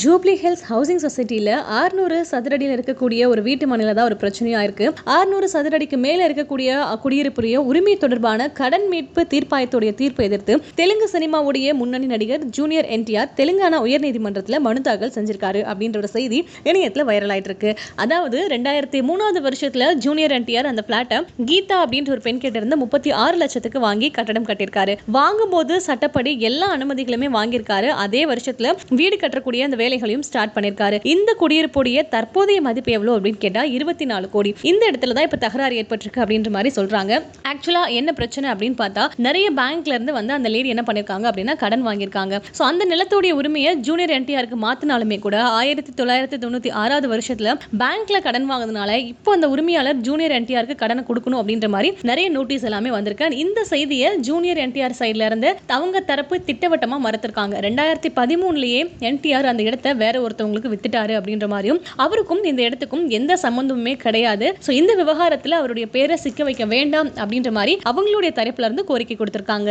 Jubilee hills housing சொசைட்டியில் ஆறுநூறு சதுரடியில் இருக்கக்கூடிய ஒரு வீட்டு மனையில் தான் ஒரு பிரச்சனையாக இருக்கு. ஆறுநூறு சதுரடிக்கு மேலே இருக்கக்கூடிய குடியிருப்புடைய உரிமை தொடர்பான கடன் மீட்பு தீர்ப்பாயத்துடைய தீர்ப்பை எதிர்த்து தெலுங்கு சினிமாவுடைய முன்னணி நடிகர் ஜூனியர் என்டிஆர் தெலுங்கானா உயர்நீதிமன்றத்தில் மனு தாக்கல் செஞ்சிருக்காரு அப்படின்ற ஒரு செய்தி இணையத்தில் வைரல் ஆயிட்டு இருக்கு. அதாவது ரெண்டாயிரத்தி மூணாவது வருஷத்துல ஜூனியர் என்டிஆர் அந்த பிளாட்டை கீதா அப்படின்ற ஒரு பெண் கிட்ட முப்பத்தி ஆறு லட்சத்துக்கு வாங்கி கட்டடம் கட்டியிருக்காரு. வாங்கும்போது சட்டப்படி எல்லா அனுமதிகளுமே வாங்கியிருக்காரு. அதே வருஷத்துல வீடு கட்டக்கூடிய அந்த வேலைகளையும் ஸ்டார்ட் பண்ணியிருக்காரு இந்த குடியிருப்புடைய தற்போதைய மதிப்பு எவ்வளவு அப்படின்னு கேட்டால் இருபத்தி நாலு கோடி. இந்த இடத்துல தான் இப்போ தகராறு ஏற்பட்டிருக்கு அப்படின்ற மாதிரி சொல்றாங்க. ஆக்சுவலா என்ன பிரச்சனை அப்படின்னு பார்த்தா நிறைய பேங்க்ல இருந்து வந்து அந்த லேடி என்ன பண்ணிருக்காங்க அப்படின்னா கடன் வாங்கியிருக்காங்க. ஸோ அந்த நிலத்துடைய உரிமையை ஜூனியர் என்டிஆருக்கு மாத்தினாலுமே கூட ஆயிரத்தி தொள்ளாயிரத்தி தொண்ணூத்தி ஆறாவது வருஷத்துல பேங்க்ல கடன் வாங்கினதுனால இப்போ அந்த உரிமையாளர் ஜூனியர் என்டிஆருக்கு கடனை கொடுக்கணும் அப்படின்ற மாதிரி நிறைய நோட்டீஸ் எல்லாமே வந்திருக்கு. இந்த செய்தியை ஜூனியர் என்டிஆர் சைட்ல இருந்து அவங்க தரப்பு திட்டவட்டமா மறுத்திருக்காங்க. ரெண்டாயிரத்தி பதிமூணுலயே என்டிஆர் அந்த இடத்த வேற ஒருத்தவங்களுக்கு வித்துட்டாரு அப்படின்ற மாதிரியும் அவருக்கும் இந்த இடத்துக்கும் எந்த சம்பந்தமுமே கிடையாது. ஸோ இந்த விவகாரத்தில் அவருடைய பேரை சிக்க வைக்க வேண்டாம் அப்படின்ற மாதிரி அவங்களுடைய தரப்புல இருந்து கோரிக்கை கொடுத்திருக்காங்க.